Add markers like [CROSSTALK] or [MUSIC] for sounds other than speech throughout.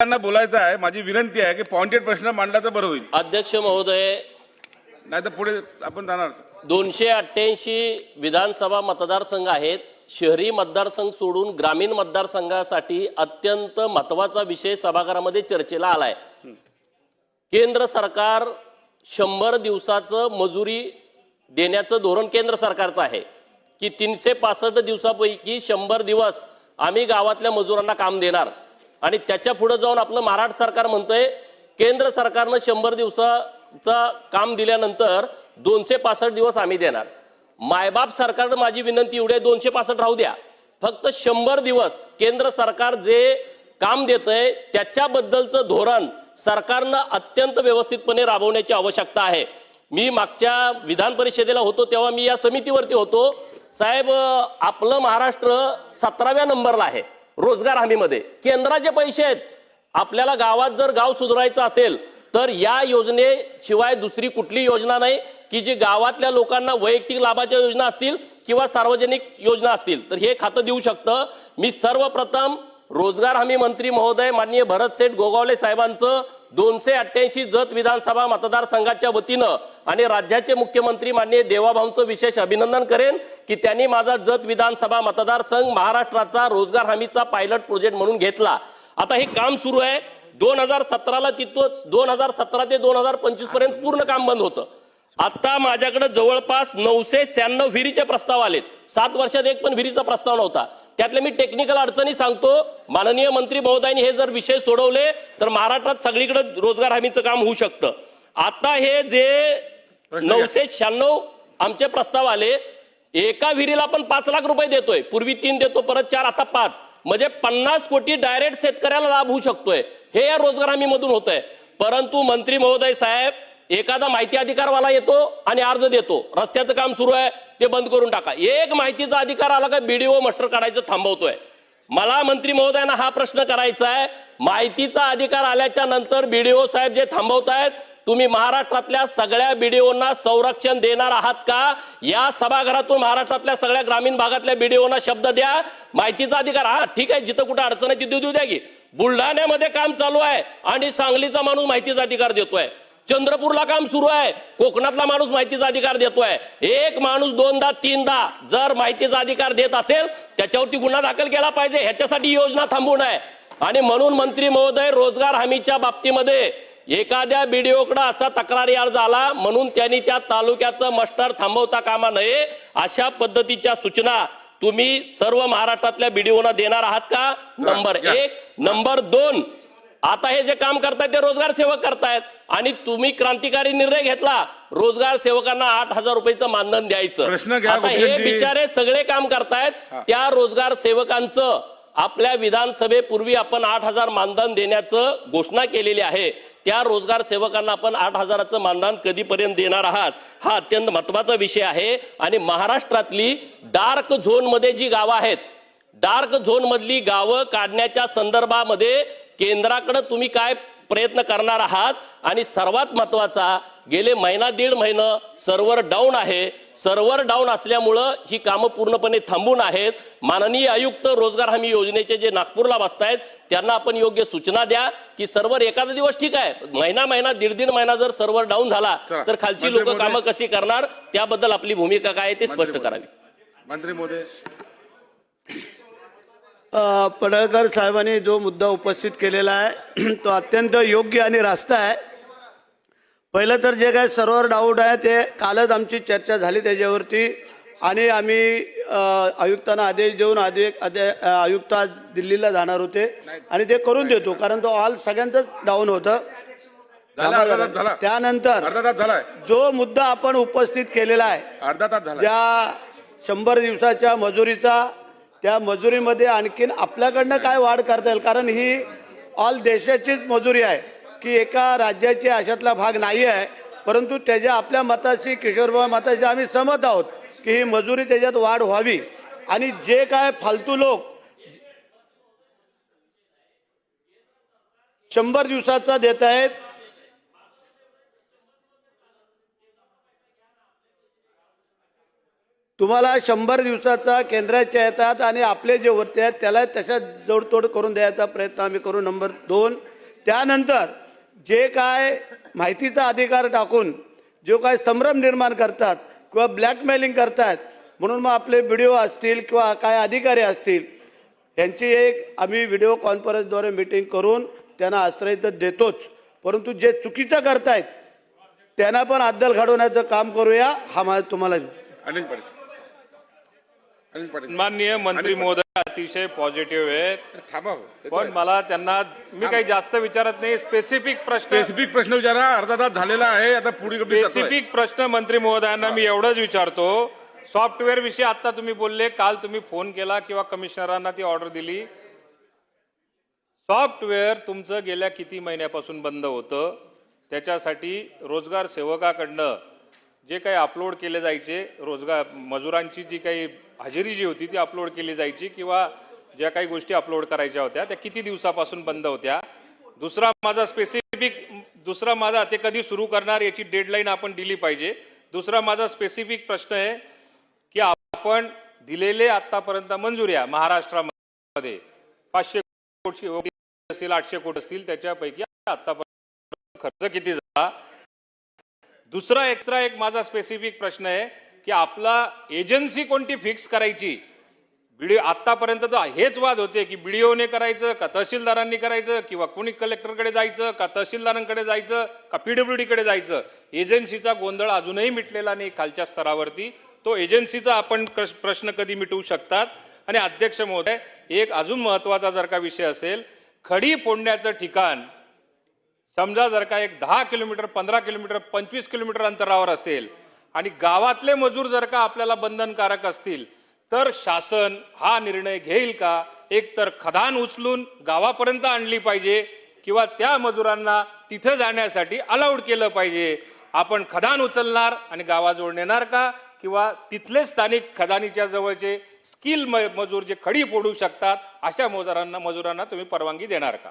त्यांना बोलायचं आहे माझी विनंती आहे की पॉइंटेड प्रश्न मांडला तर बरं होईल. अध्यक्ष महोदय नाही तर पुढे आपण जाणार. दोनशे अठ्ठ्याऐंशी विधानसभा मतदारसंघ आहेत. शहरी मतदारसंघ सोडून ग्रामीण मतदारसंघासाठी अत्यंत महत्त्वाचा विषय सभागृहामध्ये चर्चेला आलाय. केंद्र सरकार शंभर दिवसाचं मजुरी देण्याचं धोरण केंद्र सरकारचं आहे. की तीनशे पासष्ट दिवसापैकी शंभर दिवस आम्ही गावातल्या मजुरांना काम देणार. आणि त्याच्या पुढे जाऊन आपलं महाराष्ट्र सरकार म्हणतंय केंद्र सरकारनं शंभर दिवसाचा काम दिल्यानंतर दोनशे पासष्ट दिवस आम्ही देणार. मायबाप सरकारनं माझी विनंती एवढी आहे दोनशे पासष्ट राहू द्या. फक्त शंभर दिवस केंद्र सरकार जे काम देतंय त्याच्याबद्दलचं धोरण सरकारनं अत्यंत व्यवस्थितपणे राबवण्याची आवश्यकता आहे. मी मागच्या विधान परिषदेला होतो तेव्हा मी या समितीवरती होतो. साहेब आपलं महाराष्ट्र सतराव्या नंबरला आहे. रोजगार हमीमध्ये. केंद्राचे पैसे आहेत. आपल्याला गावात जर गाव सुधारायचं असेल तर या योजनेशिवाय दुसरी कुठली योजना नाही की जी गावातल्या लोकांना वैयक्तिक लाभाच्या योजना असतील किंवा सार्वजनिक योजना असतील. तर हे खातं देऊ शकतं. मी सर्वप्रथम रोजगार हमी मंत्री महोदय माननीय भरत सेठ गोगावले साहेबांचं दोनशे अठ्ठ्याऐंशी जत विधानसभा मतदारसंघाच्या वतीनं आणि राज्याचे मुख्यमंत्री माननीय देवाभाऊंचं विशेष अभिनंदन करेन की त्यांनी माझा जत विधानसभा मतदारसंघ महाराष्ट्राचा रोजगार हमीचा पायलट प्रोजेक्ट म्हणून घेतला. आता हे काम सुरू आहे. दोन हजार सतराला तिथं दोन हजार सतरा ते दोन हजार पंचवीसपर्यंत पूर्ण काम बंद होतं. आता माझ्याकडे जवळपास नऊशे शहाण्णव विहिरीचे प्रस्ताव आलेत. सात वर्षात एक पण विहिरीचा प्रस्ताव नव्हता. त्यातले मी टेक्निकल अडचणी सांगतो. माननीय मंत्री महोदयांनी हे जर विषय सोडवले तर महाराष्ट्रात सगळीकडे रोजगार हमीचं काम होऊ शकतं. आता हे जे. नऊशे शहाण्णव आमचे प्रस्ताव आले एका विहिरीला आपण पाच लाख रुपये देतोय. पूर्वी तीन देतो परत चार आता पाच. म्हणजे पन्नास कोटी डायरेक्ट शेतकऱ्याला लाभ होऊ शकतोय. हे या रोजगार हमी मधून होत आहे परंतु मंत्री महोदय साहेब एखादा माहिती अधिकारवाला येतो आणि अर्ज देतो. रस्त्याचं काम सुरू आहे ते बंद करून टाका. एक माहितीचा अधिकार आला का बीडीओ मस्टर काढायचं थांबवतोय. मला मंत्री महोदयांना हा प्रश्न करायचा आहे. माहितीचा अधिकार आल्याच्यानंतर बीडीओ साहेब जे थांबवतायत तुम्ही महाराष्ट्रातल्या सगळ्या बीडीओना संरक्षण देणार आहात का? या सभागृहातून महाराष्ट्रातल्या सगळ्या ग्रामीण भागातल्या बीडीओना शब्द द्या. माहितीचा अधिकार हा ठीक आहे जिथं कुठं अडचण आहे तिथे देऊ द्या की. बुलढाण्यामध्ये काम चालू आहे आणि सांगलीचा माणूस माहितीचा अधिकार देतोय. चंद्रपूरला काम सुरू आहे. कोकणातला माणूस माहितीचा अधिकार देतोय. एक माणूस दोनदा तीनदा जर माहितीचा अधिकार देत असेल त्याच्यावरती गुन्हा दाखल केला पाहिजे. ह्याच्यासाठी योजना थांबवून आहे. आणि म्हणून मंत्री महोदय रोजगार हमीच्या बाबतीमध्ये एखाद्या बीडीओकडे असा तक्रारी अर्ज आला म्हणून त्यांनी त्या तालुक्याचं मस्टर थांबवता कामा नये अशा पद्धतीच्या सूचना तुम्ही सर्व महाराष्ट्रातल्या बीडीओना देणार आहात का? नंबर. एक. नंबर दोन. आता हे जे काम करतायत ते रोजगार सेवक करतायत. आणि तुम्ही क्रांतिकारी निर्णय घेतला रोजगार सेवकांना आठ हजार रुपयाचं मानधन द्यायचं आता हे. बिचारे सगळे काम करतायत हा. त्या रोजगार सेवकांचं आपल्या विधानसभेपूर्वी आपण आठ हजार मानधन देण्याचं घोषणा केलेली आहे त्या रोजगार सेवकांना आपण आठ हजाराचं मानधन कधीपर्यंत देणार आहात हा अत्यंत महत्त्वाचा विषय आहे आणि महाराष्ट्रातली डार्क झोनमध्ये जी गावं आहेत डार्क झोन मधली गावं काढण्याच्या संदर्भामध्ये केंद्राकडे तुम्ही काय प्रयत्न करणार आहात. आणि सर्वात महत्त्वाचा गेले महिना दीड महिना सर्व्हर डाऊन आहे. सर्व्हर डाऊन असल्यामुळं ही कामं पूर्णपणे थांबून आहेत. माननीय आयुक्त रोजगार हमी योजनेचे जे नागपूरला बसतायत त्यांना आपण योग्य सूचना द्या की सर्व्हर एखादा दिवस ठीक आहे. महिना महिना दीड दीड महिना जर सर्व्हर डाऊन झाला. तर खालची लोक कामं. कशी करणार? त्याबद्दल आपली भूमिका काय ते स्पष्ट करावी. मंत्री अ, पडळकर साहेबांनी जो मुद्दा उपस्थित केलेला आहे [CLEARS THROAT] तो अत्यंत योग्य आणि रास्त आहे. पहिलं तर जे काय सर्व्हर डाऊट आहे ते कालच आमची चर्चा झाली त्याच्यावरती आणि आम्ही आयुक्तांना आदेश देऊन आदे आयुक्त आज दिल्लीला जाणार होते आणि ते करून देतो कारण तो ऑल सगळ्यांचंच डाऊन होतं. त्यानंतर जो मुद्दा आपण उपस्थित केलेला आहे अर्धा तास ज्या शंभर दिवसाच्या मजुरीचा त्या मजुरीमध्ये आणखीन आपल्याकडनं काय वाढ करता येईल? कारण ही ऑल देशाचीच मजुरी आहे. की एका राज्याची अशातला भाग नाही आहे. परंतु त्याच्या आपल्या मताशी किशोरबाबा मताशी आम्ही सहमत आहोत की ही मजुरी त्याच्यात वाढ व्हावी. आणि जे काय फालतू लोक शंभर दिवसाचा देत आहेत तुम्हाला शंभर दिवसाचा केंद्राच्या येतात आणि आपले जे वरती आहेत त्याला तशा जोडतोड करून द्यायचा प्रयत्न आम्ही करू. नंबर दोन त्यानंतर जे काय माहितीचा अधिकार टाकून जो काय संभ्रम निर्माण करतात किंवा ब्लॅकमेलिंग करतात म्हणून मग आपले व्हिडिओ असतील किंवा काय अधिकारी असतील यांची एक आम्ही व्हिडिओ कॉन्फरन्सद्वारे मिटिंग करून त्यांना आश्रय तर देतोच. परंतु जे चुकीचं करतायत त्यांना पण अद्दल घडवण्याचं काम करूया. हा माझा तुम्हाला अनिल अनिल पाटील माननीय मंत्री महोदय अतिशय पॉझिटिव्ह आहेत. थांबा हो. पण मला त्यांना मी काही जास्त विचारत नाही स्पेसिफिक प्रश्न. स्पेसिफिक प्रश्न विचारा अर्धा तास झालेला आहे आता पुढे स्पेसिफिक प्रश्न मंत्री महोदयांना मी एवढंच विचारतो. सॉफ्टवेअर विषयी आता तुम्ही बोलले काल तुम्ही फोन केला किंवा कमिशनरांना ती ऑर्डर दिली. सॉफ्टवेअर तुमचं गेल्या किती महिन्यापासून बंद होतं? त्याच्यासाठी रोजगार सेवकाकडनं जे काही अपलोड केले जायचे रोजगार मजुरांची जी काही हजेरी जी होती ती अपलोड केली जायची किंवा ज्या काही गोष्टी अपलोड करायच्या होत्या त्या किती दिवसापासून बंद होत्या? दुसरा माझा स्पेसिफिक दुसरा माझा ते कधी सुरू करणार याची डेडलाईन आपण दिली पाहिजे. दुसरा माझा स्पेसिफिक प्रश्न आहे की आपण दिलेले आतापर्यंत मंजुऱ्या महाराष्ट्रामध्ये. पाचशे कोटी असतील आठशे कोटी असतील त्याच्यापैकी आतापर्यंत खर्च किती झाला? दुसरा एक्स्ट्रा एक माझा स्पेसिफिक प्रश्न आहे की आपला एजन्सी कोणती फिक्स करायची? बीडीओ आतापर्यंत तर हेच वाद होते की बीडीओने करायचं का तहसीलदारांनी करायचं किंवा कुणी कलेक्टरकडे जायचं का तहसीलदारांकडे जायचं का पीडब्ल्यूडी कडे जायचं? एजन्सीचा गोंधळ अजूनही मिटलेला नाही खालच्या स्तरावरती. तो एजन्सीचा आपण प्रश्न कधी मिटवू शकतात? आणि अध्यक्ष महोदय एक अजून महत्त्वाचा जर का विषय असेल खडी फोडण्याचं ठिकाण समजा जर का एक दहा किलोमीटर पंधरा किलोमीटर पंचवीस किलोमीटर अंतरावर असेल आणि गावातले मजूर जर का आपल्याला बंधनकारक असतील तर शासन हा निर्णय घेईल का? एक तर खदान उचलून गावापर्यंत आणली पाहिजे किंवा त्या मजुरांना तिथं जाण्यासाठी अलाउड केलं पाहिजे. आपण खदान उचलणार आणि गावाजवळ नेणार का? किंवा तिथले स्थानिक खदानीच्या जवळचे स्किल मजूर जे खडी फोडू शकतात अशा मजुरांना मजुरांना तुम्ही परवानगी देणार का?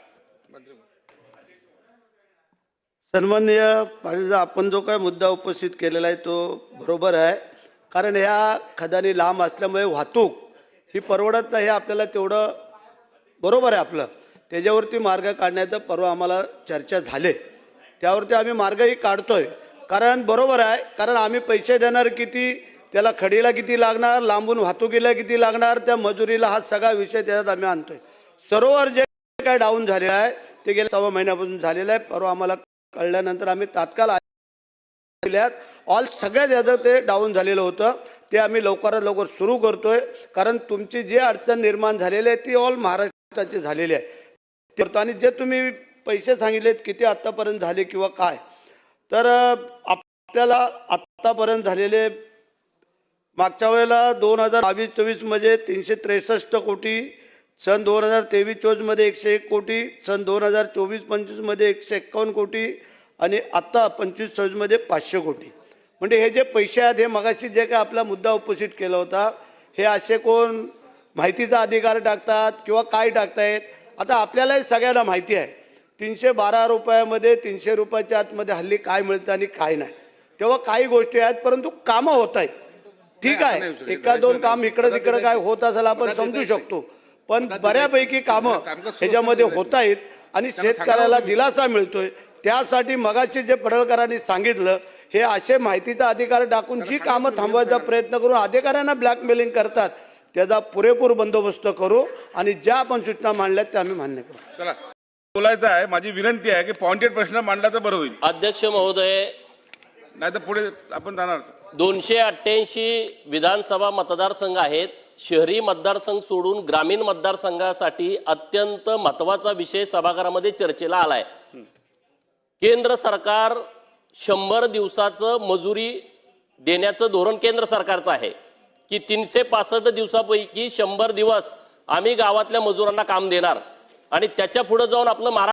सन्माननीय पाटीलचा आपण जो काय मुद्दा उपस्थित केलेला आहे तो बरोबर आहे. कारण ह्या खदानी लांब असल्यामुळे वाहतूक ही परवडत नाही हे आपल्याला तेवढं बरोबर आहे आपलं. त्याच्यावरती मार्ग काढण्याचं परवा आम्हाला चर्चा झाले. त्यावरती आम्ही मार्गही काढतोय. कारण बरोबर आहे कारण आम्ही पैसे देणार किती त्याला खडीला किती लागणार लांबून वाहतुकीला किती लागणार त्या मजुरीला हा सगळा विषय त्याच्यात आम्ही आणतोय. सरोवर जे काय डाऊन झालेलं आहे ते गेल्या सव्वा महिन्यापासून झालेलं आहे. परवा आम्हाला कळल्यानंतर आम्ही तात्काळ दिल्यात ऑल सगळ्यात याचं ते डाऊन झालेलं होतं. ते आम्ही लवकरात लवकर सुरू करतोय. कारण तुमची जी अडचण निर्माण झालेली आहे ती ऑल महाराष्ट्राची झालेली आहे. करतो. आणि जे तुम्ही पैसे सांगितलेत किती आत्तापर्यंत झाले किंवा काय. तर आपल्याला आत्तापर्यंत झालेले मागच्या वेळेला दोन हजार बावीस चोवीसमध्ये तीनशे त्रेसष्ट कोटी सन दोन हजार तेवीस चोवीसमध्ये एकशे एक कोटी सन दोन हजार चोवीस पंचवीसमध्ये एकशे एक्कावन्न कोटी आणि आत्ता पंचवीस सव्वीसमध्ये पाचशे कोटी. म्हणजे हे जे पैसे आहेत हे मगाशी जे काय आपला मुद्दा उपस्थित केला होता हे असे कोण माहितीचा अधिकार टाकतात किंवा काय टाकतायत? आता आपल्यालाही सगळ्यांना माहिती आहे. तीनशे बारा रुपयामध्ये तीनशे रुपयाच्या आतमध्ये हल्ली काय मिळतं आणि काय नाही. तेव्हा काही गोष्टी आहेत परंतु कामं होत आहेत. ठीक आहे. एका दोन काम इकडं तिकडं काय होत असेल आपण समजू शकतो. पण बऱ्यापैकी कामं ह्याच्यामध्ये होत आहेत. आणि शेतकऱ्याला दिलासा मिळतोय. त्यासाठी मगाशी जे पडळकरांनी सांगितलं हे असे माहितीचा अधिकार टाकून जी कामं थांबवायचा प्रयत्न करून अधिकाऱ्यांना ब्लॅकमेलिंग करतात त्याचा पुरेपूर बंदोबस्त करू आणि ज्या आपण सूचना मांडल्यात त्या आम्ही मान्य करू. चला. बोलायचं आहे माझी विनंती आहे की पॉइंटेड प्रश्न मांडला तर बरं होईल. अध्यक्ष महोदय नाही तर पुढे आपण जाणार. दोनशे अठ्ठ्याऐंशी विधानसभा मतदारसंघ आहेत. शहरी मतदारसंघ सोडून ग्रामीण मतदारसंघासाठी अत्यंत महत्त्वाचा विषय सभागृहामध्ये चर्चेला आलाय. केंद्र सरकार शंभर दिवसाचं मजुरी देण्याचं धोरण केंद्र सरकारचं आहे. की तीनशे पासष्ट दिवसापैकी शंभर दिवस आम्ही गावातल्या मजुरांना काम देणार आणि त्याच्या पुढे जाऊन आपलं महाराष्ट्र